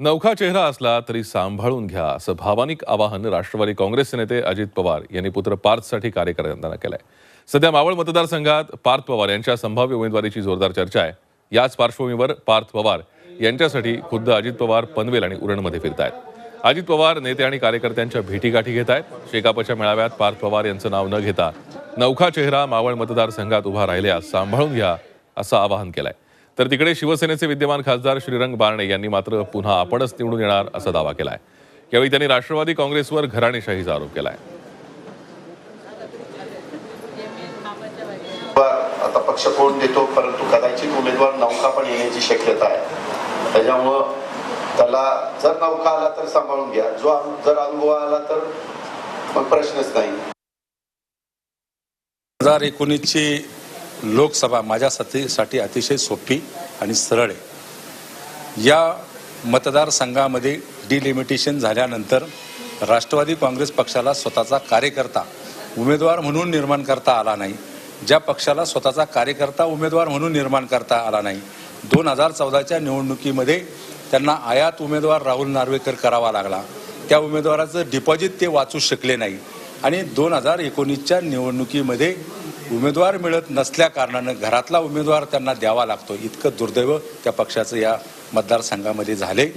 नवखा चेहरा असला तरी सांभाळून घ्या असं भावनिक आवाहन राष्ट्रवादी काँग्रेसचे नेते अजित पवार यांनी पुत्र पार्थसाठी कार्यकर्त्यांना केलंय. सध्या मावळ मतदारसंघात पार्थ पवार यांच्या संभाव्य उमेदवारीची जोरदार चर्चा आहे. याच पार्श्वभूमीवर पार्थ पवार यांच्यासाठी खुद्द अजित पवार पनवेल आणि उरणमध्ये फिरत आहेत अजित पवार नेते आणि कार्यकर्त्यांच्या भेटीगाठी घेत आहेत शेकापच्या मेळाव्यात पार्थ पवार यांचं नाव न घेता नवखा चेहरा मावळ मतदारसंघात उभा राहिल्यास सांभाळून घ्या असं आवाहन केलं आहे तर तिकडे शिवसेनेचे विद्यमान खासदार श्रीरंग बारणे यांनी मात्र पुन्हा आपणच निवडून येणार असा दावा केलाय. यावेळी त्यांनी राष्ट्रवादी काँग्रेसवर घराणेशाहीचा आरोप केलाय. उमेदवार आता पक्ष कोण देतो परंतु कदाचित उमेदवार नौका पण येण्याची शक्यता आहे. त्याच्यामुळं त्याला जर नौका आला तर सांभाळून घ्या. जो जर अनुभव आला तर मग प्रश्नच नाही. हजार एकोणीसची लोकसभा माझ्यासाठी साठी अतिशय सोपी आणि सरळ आहे. या मतदारसंघामध्ये डिलिमिटेशन झाल्यानंतर राष्ट्रवादी काँग्रेस पक्षाला स्वतःचा कार्यकर्ता उमेदवार म्हणून निर्माण करता आला नाही. ज्या पक्षाला स्वतःचा कार्यकर्ता उमेदवार म्हणून निर्माण करता आला नाही दोन हजार चौदाच्या निवडणुकीमध्ये त्यांना आयात उमेदवार राहुल नार्वेकर करावा लागला. त्या उमेदवाराचं डिपॉझिट ते वाचू शकले नाही. आणि दोन हजार एकोणीसच्या निवडणुकीमध्ये उमेदवार मिळत नसल्या कारणानं घरातला उमेदवार त्यांना द्यावा लागतो. इतकं दुर्दैव त्या पक्षाचं या मतदारसंघामध्ये झाले